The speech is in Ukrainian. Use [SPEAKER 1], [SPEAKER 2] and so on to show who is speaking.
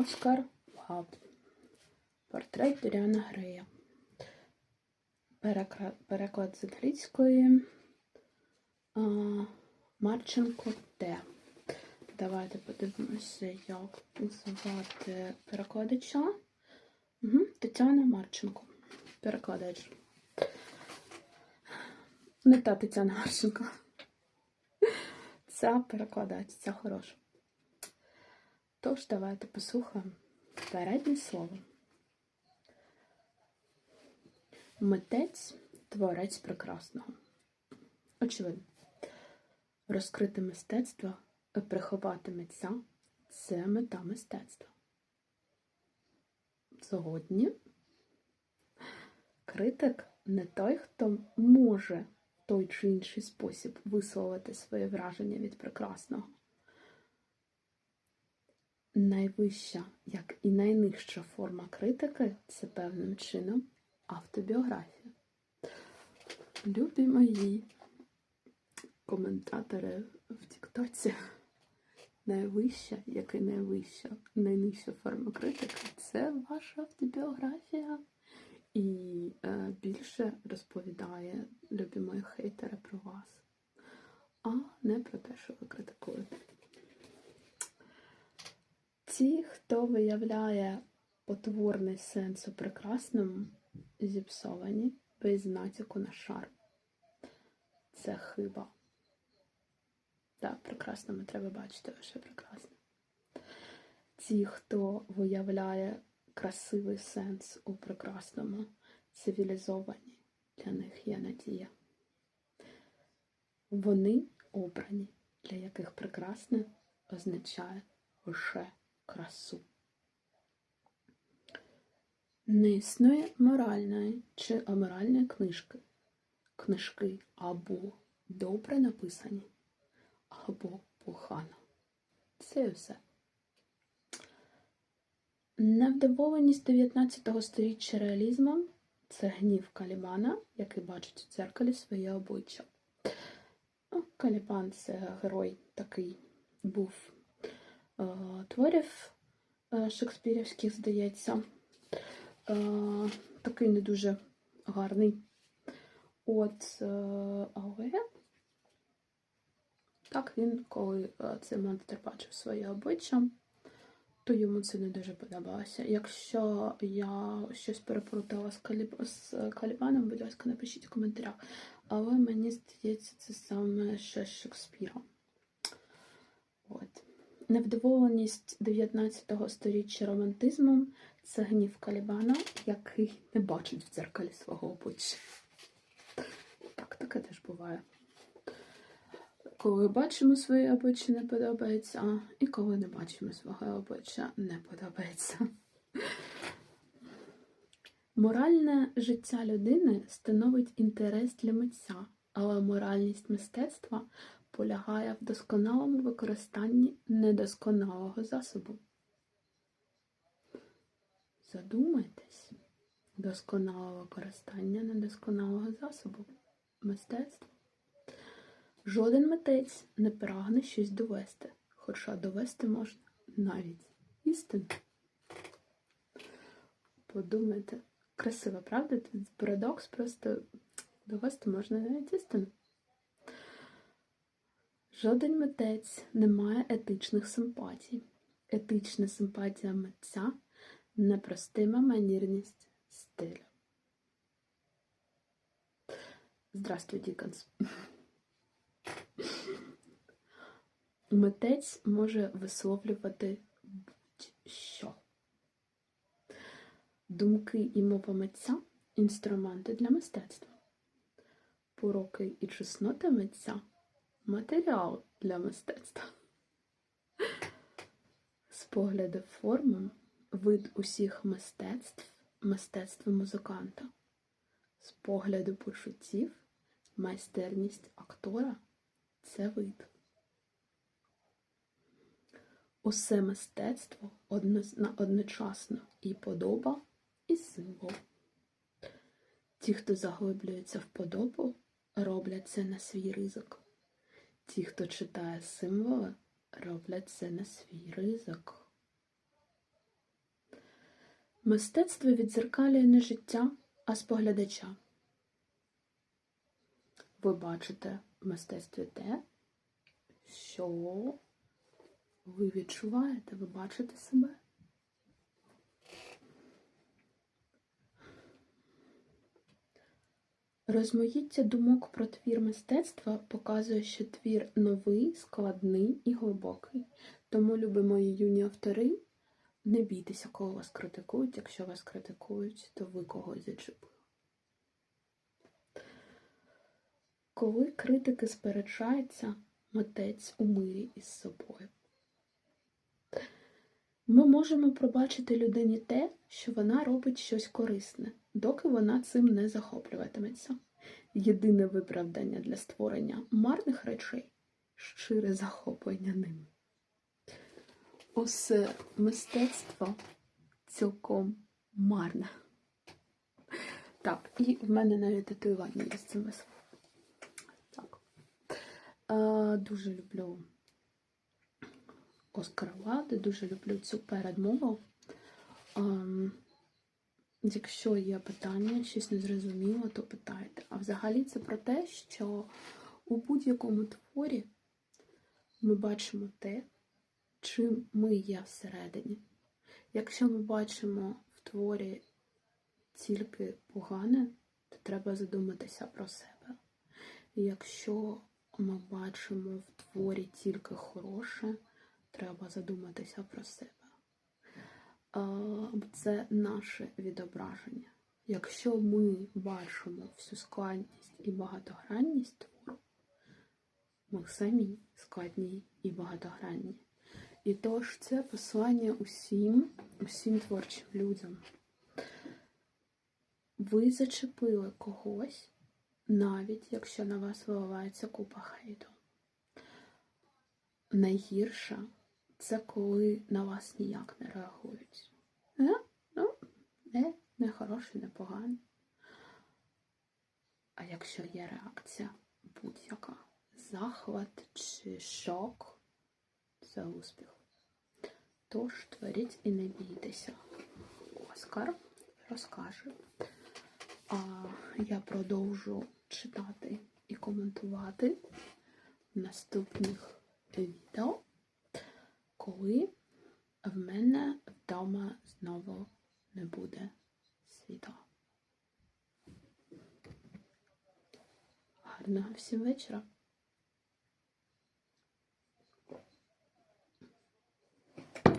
[SPEAKER 1] Оскар Вайлд. Портрет Доріана Грея. Переклад з англійської Марченко Т. Давайте подивимося, як звати перекладача. Угу. Тетяна Марченко. Перекладач. Не та Тетяна Марченко. Ця перекладач, ця хороша. Тож, давайте послухаємо переднє слово. Митець творець прекрасного. Очевидно. Розкрите мистецтво, приховати митця це мета мистецтва. Згодні. Критик не той, хто може той чи інший спосіб висловити своє враження від прекрасного. Найвища, як і найнижча форма критики це певним чином автобіографія. Любі мої коментатори в Тіктоці. Найвища, як і найвища, найнижча форма критики це ваша автобіографія. І е, більше розповідає любі мої хейтери про вас, а не про те, що ви критикуєте. Ті, хто виявляє потворний сенс у прекрасному, зіпсовані без натяку на шар. Це хиба. Так, прекрасному треба бачити лише прекрасне. Ті, хто виявляє красивий сенс у прекрасному, цивілізовані, для них є надія. Вони обрані, для яких прекрасне означає лише красу. Не існує моральної чи аморальної книжки. Книжки або добре написані, або погано. Це і все. Невдоволеність 19 століття реалізмом це гнів Калібана, який бачить у дзеркалі своє обличчя. Калібан це герой такий був творів е, шекспірівських, здається. Е, такий не дуже гарний. От, але так він, коли е, цей монстр бачив своє обличчя, то йому це не дуже подобалося. Якщо я щось переплутала з, Каліб... з Калібаном, будь ласка, напишіть в коментарях. Але мені здається, це саме ще з Шекспіром. От. Невдоволеність 19 століття романтизмом це гнів Калібана, який не бачить в дзеркалі свого обличчя. Так, таке теж буває. Коли бачимо своє обличчя не подобається, і коли не бачимо свого обличчя не подобається. Моральне життя людини становить інтерес для митця, але моральність мистецтва полягає в досконалому використанні недосконалого засобу. Задумайтесь, досконале використання недосконалого засобу мистецтва. Жоден митець не прагне щось довести, хоча довести можна навіть істину. Подумайте, красиво, правда? Парадокс просто довести можна навіть істину. Жоден митець не має етичних симпатій. Етична симпатія митця непростима манірність стилю. Здравствуй, Діконс. Митець може висловлювати будь-що. Думки і мова митця інструменти для мистецтва. Пороки і чесноти митця матеріал для мистецтва. З погляду форми вид усіх мистецтв мистецтво музиканта. З погляду почуттів майстерність актора це вид. Усе мистецтво одночасно і подоба, і символ. Ті, хто заглиблюється в подобу, роблять це на свій ризик. Ті, хто читає символи, роблять це на свій ризик. Мистецтво відзеркалює не життя, а споглядача. Ви бачите в мистецтві те, що ви відчуваєте, ви бачите себе. Розмаїття думок про твір мистецтва показує, що твір новий, складний і глибокий. Тому, любі мої юні автори, не бійтеся, коли вас критикують. Якщо вас критикують, то ви когось зачепили. Коли критики сперечаються, митець у мирі із собою. Ми можемо пробачити людині те, що вона робить щось корисне, доки вона цим не захоплюватиметься. Єдине виправдання для створення марних речей щире захоплення ними. Усе мистецтво цілком марне. Так, і в мене навіть татуювання є з цим весело. Так. Е, дуже люблю Оскара Влади, дуже люблю цю передмову. Ем, якщо є питання, щось незрозуміло, то питайте. А взагалі це про те, що у будь-якому творі ми бачимо те, чим ми є всередині. Якщо ми бачимо в творі тільки погане, то треба задуматися про себе. Якщо ми бачимо в творі тільки хороше, треба задуматися про себе. Це наше відображення. Якщо ми бачимо всю складність і багатогранність твору, ми самі складні і багатогранні. І тож це послання усім, усім творчим людям. Ви зачепили когось, навіть якщо на вас виливається купа хейту. Найгірше це коли на вас ніяк не реагують. Е? Ну, не, не хороший, не поганий. А якщо є реакція будь-яка, захват чи шок, це успіх. Тож творіть і не бійтеся. Оскар розкаже. А я продовжу читати і коментувати в наступних відео, коли в мене вдома знову не буде світла. Гарного всім вечора!